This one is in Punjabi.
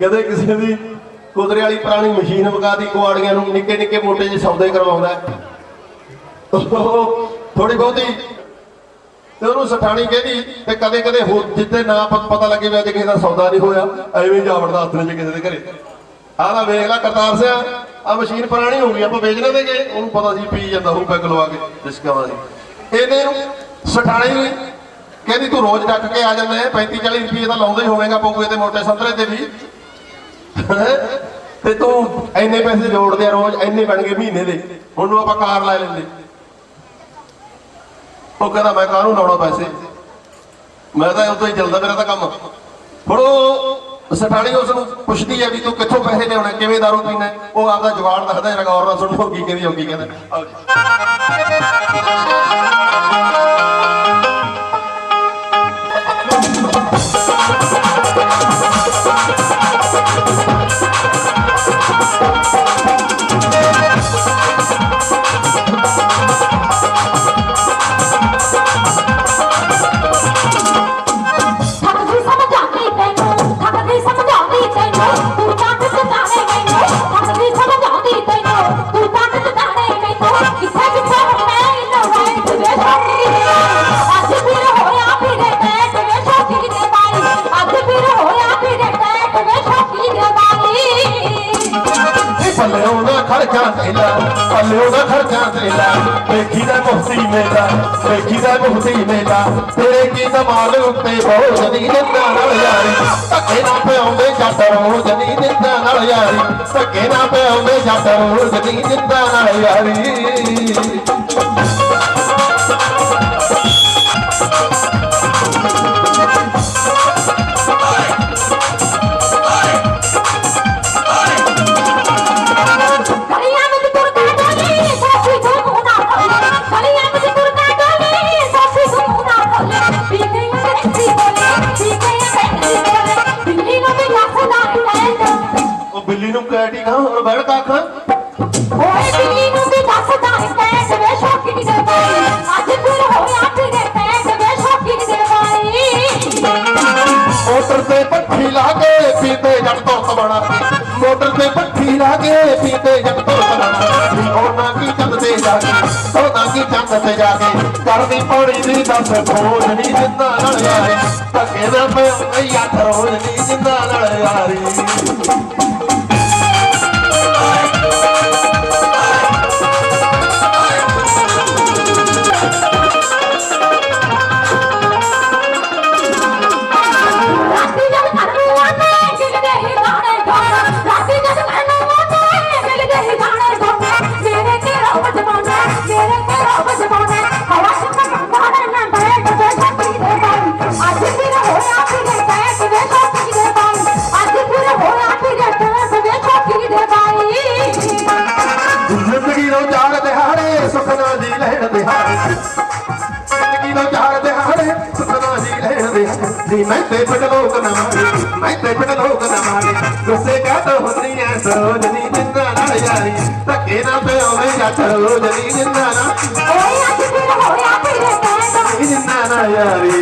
ਕਦੇ ਕਿਸੇ ਦੀ ਕੁਦਰੇ ਵਾਲੀ ਪੁਰਾਣੀ ਮਸ਼ੀਨ ਵਗਾ ਕੁਆੜੀਆਂ ਨੂੰ ਨਿੱਕੇ ਨਿੱਕੇ ਮੋਟੇ ਜਿਹੇ ਸੌਦੇ ਕਰਵਾਉਂਦਾ ਥੋੜੀ ਬਹੁਤੀ ਤੇ ਉਹਨੂੰ ਸਠਾਣੀ ਕਹਿੰਦੀ, ਤੇ ਕਦੇ ਕਦੇ ਹੋ ਜਿੱਤੇ ਨਾ ਪ- ਪਤਾ ਲੱਗੇ ਵੀ ਅੱਜ ਕਿਸੇ ਦਾ ਸੌਦਾ ਨਹੀਂ ਹੋਇਆ, ਐਵੇਂ ਜਾਵੜਦਾ ਹੱਥ ਨੇ ਕਿਸੇ ਦੇ ਘਰੇ। ਆਹ ਨਾ ਵੇਖ ਲੈ ਕਰਤਾਰ ਸਿਆ ਆ ਮਸ਼ੀਨ ਪੁਰਾਣੀ ਹੋ ਗਈ, ਆਪਾਂ ਵੇਚ ਨਾ ਦੇਗੇ ਉਹਨੂੰ ਪਤਾ ਸੀ ਪੀ ਜਾਂਦਾ ਉਹ ਪੈਗ ਲਵਾ ਕੇ ਡਿਸਕਾਵਾਂ ਦੀ। ਇਹਨੇ ਨੂੰ ਸਠਾਣੀ ਕਹਿੰਦੀ ਤੂੰ ਰੋਜ਼ ਡੱਕ ਕੇ ਆ ਜਾਂਦਾ ਹੈ 35 40 ਰੁਪਏ ਤਾਂ ਲਾਉਂਦਾ ਹੀ ਹੋਵੇਗਾ ਪਊਏ ਤੇ ਮੋਟੇ ਸੰਤਰੇ ਤੇ ਵੀ। ਤੇ ਤੂੰ ਇੰਨੇ ਪੈਸੇ ਜੋੜਦੇ ਆ ਰੋਜ਼, ਇੰਨੇ ਬਣ ਗਏ ਮਹੀਨੇ ਦੇ। ਹੁਣ ਨੂੰ ਆਪਾਂ ਕਾਰ ਲੈ ਲੈਂਦੇ। ਉਹ ਕਹਿੰਦਾ, ਮੈਂ ਕਾਹਨੂੰ ਲਾਉਣਾ ਪੈਸੇ? ਮੈਂ ਤਾਂ ਉਦੋਂ ਹੀ ਚੱਲਦਾ ਮੇਰਾ ਤਾਂ ਕੰਮ। ਹੁਣ ਉਹ ਸਠਾਣੀ ਉਸ ਨੂੰ ਪੁੱਛਦੀ ਹੈ ਵੀ ਤੂੰ ਕਿੱਥੋਂ ਪੈਸੇ ਲਿਆਉਣਾ, ਕਿਵੇਂ ਦਾਰੂ ਪੀਣਾ? ਉਹ ਆਪਦਾ ਜਵਾਬ ਦੱਸਦਾ ਹੈ ਗੌਰ ਨਾਲ ਸੁਣੋ ਕੀ ਕਹਿੰਦੀ ਹੋ ਕਹਿੰਦਾ। ਆਓ ਜੀ। ਇਹ ਪੱਲੇ ਖਰਚਾ ਤੇਲਾ ਪੱਲੇ ਉਹਦਾ ਖਰਚਾ ਤੇਲਾ ਵੇਖੀ ਦਾ ਮੁਹਤੀ ਮੇਲਾ, ਵੇਖੀ ਦਾ ਮੁਹਤੀ ਮੇਲਾ। ਤੇਰੇ ਕੀ ਦਮਾਲ ਉੱਤੇ ਬੋਝ ਨਹੀਂ ਦਿੰਦਾ ਨਾਲ ਯਾਰੀ। ਧੱਕੇ ਨਾ ਪਿਆਉਂਦੇ ਜੱਟ ਰੋਜ਼ ਨਹੀਂ ਦਿੰਦਾ ਨਾਲ ਯਾਰੀ। ਧੱਕੇ ਨਾ ਪਿਆਉਂਦੇ ਜੱਟ ਰੋਜ਼ ਨਹੀਂ ਦਿੰਦਾ ਨਾਲ ਯਾਰੀ। ਨੂੰ ਕੈਟੀ ਖਾਂ ਹੋਰ ਬੜ ਕਾ ਖਾਂ ਓਏ ਦਿੱਲੀ ਨੂੰ ਵੀ ਲੱਖਦਾ ਟੈਂਟ ਵੇ ਸ਼ੌਕੀ ਦੇ ਬਾਈ ਅੱਜ ਫਿਰ ਹੋਇਆ ਫਿਰੇ ਟੈਂਟ ਵੇ ਸ਼ੌਕੀ ਦੇ ਬਾਈ ਮੋਟਰ ਤੇ ਪੱਖੀ ਲਾ ਕੇ ਪੀਤੇ ਜੱਟ ਤੋਂ ਤਬੜਾ ਮੋਟਰ ਤੇ ਪੱਖੀ ਲਾ ਕੇ ਪੀਤੇ ਜੱਟ ਤੋਂ ਵੀ ਉਹਨਾਂ ਕੀ ਚੰਦ ਤੇ ਜਾ ਕੇ ਉਹਨਾਂ ਕੀ ਚੰਦ ਤੇ ਜਾ ਕੇ। ਕਰਦੀ ਪੌੜੀ ਦੀ ਦੱਸ ਖੋਜ ਨਹੀਂ ਜਿੰਦਾ ਨਾਲ ਯਾਰੀ। ਧੱਕੇ ਨਾ ਪਿਆ ਯਾਰ ਰੋਜ਼ ਨਹੀਂ ਜਿੰਦਾ ਨਾਲ ਯਾਰੀ। ਲੈਣ ਦਿਹਾੜੇ ਜ਼ਿੰਦਗੀ ਨੂੰ ਚਾਰ ਦਿਹਾੜੇ ਸੁਖਨਾ ਜੀ ਲੈਣ ਦਿਹਾੜੇ ਜੀ ਮੈਂ ਤੇ ਪਿੰਡ ਲੋਕ ਨਾ ਮਾਰੇ ਮੈਂ ਤੇ ਪਿੰਡ ਲੋਕ ਨਾ ਮਾਰੇ। ਗੁੱਸੇ ਕਾਹ ਹੁੰਦੀ ਐ ਨਹੀਂ ਜਿੰਦਾ ਨਾਲ ਯਾਰੀ। ਧੱਕੇ ਨਾ ਪਿਆਵੇਂ ਜੱਟ ਰੋਜ ਨਹੀਂ ਜਿੰਦਾ ਨਾ ਓਏ ਅੱਜ ਫਿਰ ਹੋਇਆ ਫਿਰੇ ਬੈਠ ਜਿੰਦਾ ਨਾ ਯਾਰੀ।